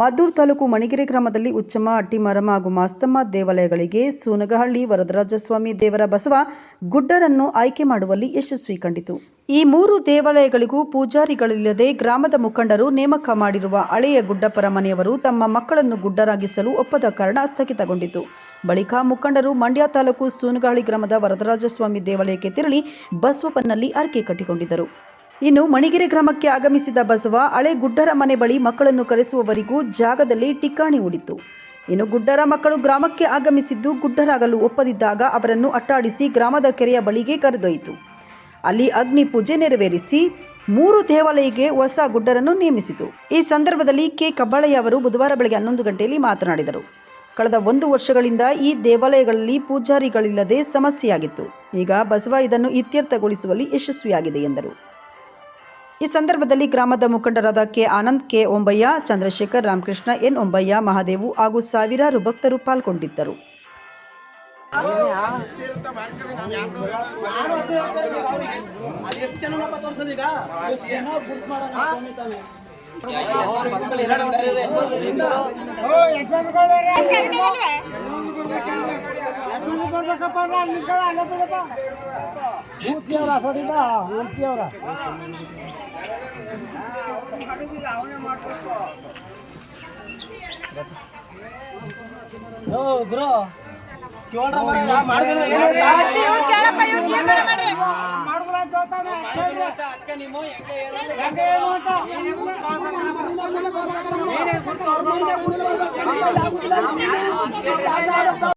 ಮದ್ದೂರು ತಾಲೂಕು ಮಣಿಗೆರೆ ಗ್ರಾಮದಲ್ಲಿ ಉಚ್ಚಮ್ಮ ಅಟ್ಟಿಮರಮ ಹಾಗೂ ಮಾಸ್ತಮ್ಮ ದೇವಾಲಯಗಳಿಗೆ ಸೂನಗಹಳ್ಳಿ, ವರದರಾಜಸ್ವಾಮಿ ದೇವರ ಬಸವ ಗುಡ್ಡರನ್ನು ಆಯ್ಕೆ ಮಾಡುವಲ್ಲಿ ಯಶಸ್ವಿ ಕಂಡಿತು. ಈ ಮೂರು ದೇವಾಲಯಗಳಿಗೂ ಪೂಜಾರಿಗಳಿಲ್ಲದೆ ಗ್ರಾಮದ ಮುಖಂಡರು ನೇಮಕ ಮಾಡಿರುವ ಹಳೆಯ ಗುಡ್ಡಪ್ಪರ ಮನೆಯವರು ತಮ್ಮ ಮಕ್ಕಳನ್ನು ಗುಡ್ಡರಾಗಿಸಲು ಒಪ್ಪದ ಕಾರಣ ಸ್ಥಗಿತಗೊಂಡಿತು. ಬಳಿಕ ಮುಖಂಡರು ಮಂಡ್ಯ ತಾಲೂಕು ಸೂನಗಾಳಿ ಗ್ರಾಮದ ವರದರಾಜಸ್ವಾಮಿ ದೇವಾಲಯಕ್ಕೆ ತೆರಳಿ ಬಸವಪ್ಪನಲ್ಲಿ ಅರ್ಕೆ ಕಟ್ಟಿಕೊಂಡಿದ್ದರು. ಇನ್ನು ಮಣಿಗೆರೆ ಗ್ರಾಮಕ್ಕೆ ಆಗಮಿಸಿದ ಬಸವ, ಹಳೆ ಗುಡ್ಡರ ಮನೆ ಬಳಿ ಮಕ್ಕಳನ್ನು ಕರೆಸುವವರಿಗೂ ಜಾಗದಲ್ಲಿ ಟಿಕ್ಕಾಣಿ ಹೂಡಿತು ಇನ್ನು ಗುಡ್ಡರ ಮಕ್ಕಳು ಗ್ರಾಮಕ್ಕೆ ಆಗಮಿಸಿದ್ದು ಗುಡ್ಡರಾಗಲು ಒಪ್ಪದಿದ್ದಾಗ ಅವರನ್ನು ಅಟ್ಟಾಡಿಸಿ ಗ್ರಾಮದ ಕೆರೆಯ ಬಳಿಗೆ ಕರೆದೊಯ್ತು ಅಲ್ಲಿ ಅಗ್ನಿ ಪೂಜೆ ನೆರವೇರಿಸಿ ಮೂರು ದೇವಾಲಯಕ್ಕೆ ಹೊಸ ಗುಡ್ಡರನ್ನು ನೇಮಿಸಿತು. ಈ ಸಂದರ್ಭದಲ್ಲಿ ಕೆ. ಕಬ್ಬಾಳಯ್ಯ ಅವರು ಬುಧವಾರ ಬೆಳಗ್ಗೆ ಹನ್ನೊಂದು ಗಂಟೆಯಲ್ಲಿ ಮಾತನಾಡಿದರು. ಕಳೆದ ಒಂದು ವರ್ಷಗಳಿಂದ ಈ ದೇವಾಲಯಗಳಲ್ಲಿ ಪೂಜಾರಿಗಳಿಲ್ಲದೆ ಸಮಸ್ಯೆಯಾಗಿತ್ತು. ಈಗ ಬಸವ ಇದನ್ನು ಇತ್ಯರ್ಥಗೊಳಿಸುವಲ್ಲಿ ಯಶಸ್ವಿಯಾಗಿದೆ ಎಂದರು. ಈ ಸಂದರ್ಭದಲ್ಲಿ ಗ್ರಾಮದ ಮುಖಂಡರಾದ K Anand, K Ombayya Chandrashekar, Ramakrishna, N Ombayya Mahadevu ಹಾಗೂ ಸಾವಿರಾರು ಭಕ್ತರು ಪಾಲ್ಗೊಂಡಿದ್ದರು. ಮಾಡ್ದೇನೋ ಏನೋ ಇಲ್ಲ. ಅದ್ಕೆ ನೀವು ಹೆಂಗೆ ಹೇಳು?